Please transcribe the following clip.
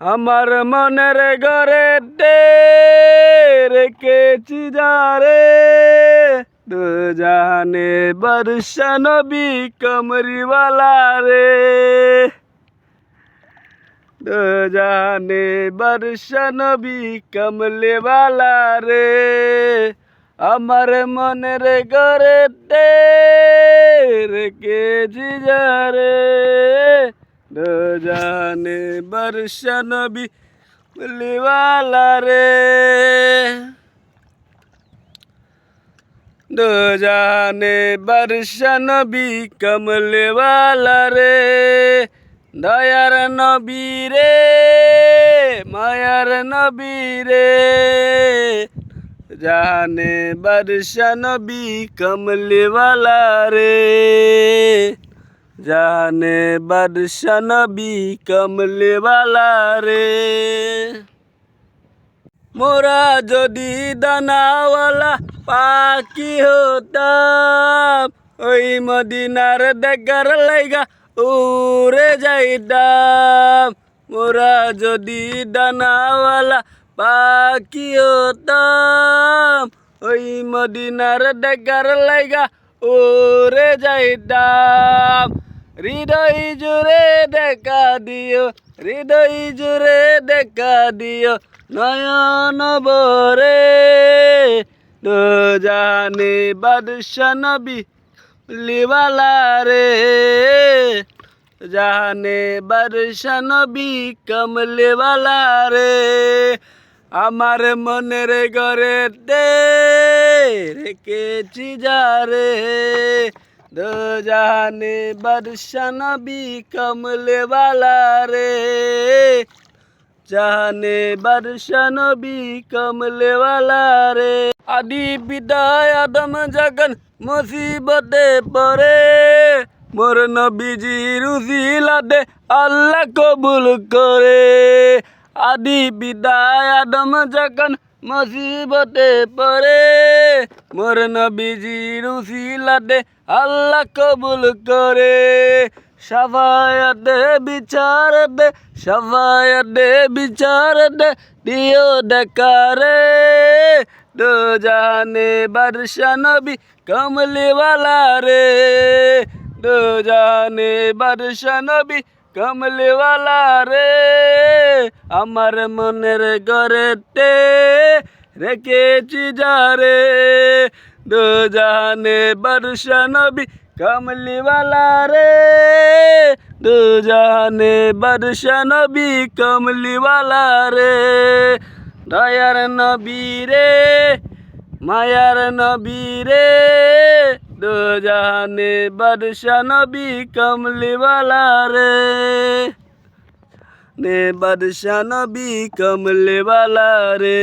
আমার মনের ঘরে রেখেছি যারে। দু জানে বর্ষা নবী কমরিওয়ালা রে। দু জানে বর্ষা নবী কমলেওয়ালা রে। আমার মনের ঘরে রেখেছি যারে। জানে বর্ষা নবী কমলেওয়ালা রে দো জানে বর্ষা নবী কমলেওয়ালা রে দয়ার নবী রে মায়ার নবী রে জানে বর্ষা নবী কমলেওয়ালা রে জানে বর্ষা নবী কমলেওয়ালা রে মোরা যদি দানাওয়ালা পাখি হতাম ওই মদিনার দেখার লাইগা উড়ে যাইতাম মোরা যদি দানাওয়ালা পাখি হতাম ওই মদিনার দেখার লাইগা উড়ে যাইতাম হৃদয় জুড়ে দেখা দিও, হৃদয় জুড়ে দেখা দিও, নয়ন বরে তো জানে বাদশা নবী লিওয়ালা রে। জানে বাদশা নবী কমলেওয়ালা রে। আমার মনের ঘরে রেখেছি যারে দো জানে বাদশা নবী কমলেওয়ালা রে জানে বাদশা নবী কমলেওয়ালা রে আদি বিদায় আদম জগন মুসিবতে পরে মোর নবীজি রুজিলা দে আল্লাহ কবুল করে আদি বিদায় আদম জগন মুসিবতে পরে মোর নবীজি রুজিলা দে আল্লাহ কবুল করে। সবায়াত দে বিচার দে দে বিচার দে, দিও দেখারে। দো জানে বর্ষা নবী কমলিওয়ালা রে। দো জানে বর্ষা নবী কমলিওয়ালা রে। আমার মনের ঘরেতে রেখেছি যারে দো জানে বর্ষা নবী, কমলিওয়ালা রে। দু জানে বর্ষা নবী, কমলিওয়ালা রে। দয়ার নবী রে, মায়ার নবী রে। দু জানে বর্ষা নবী, কমলিওয়ালা রে। নে বাদশাহ নবী কমলিওয়ালা রে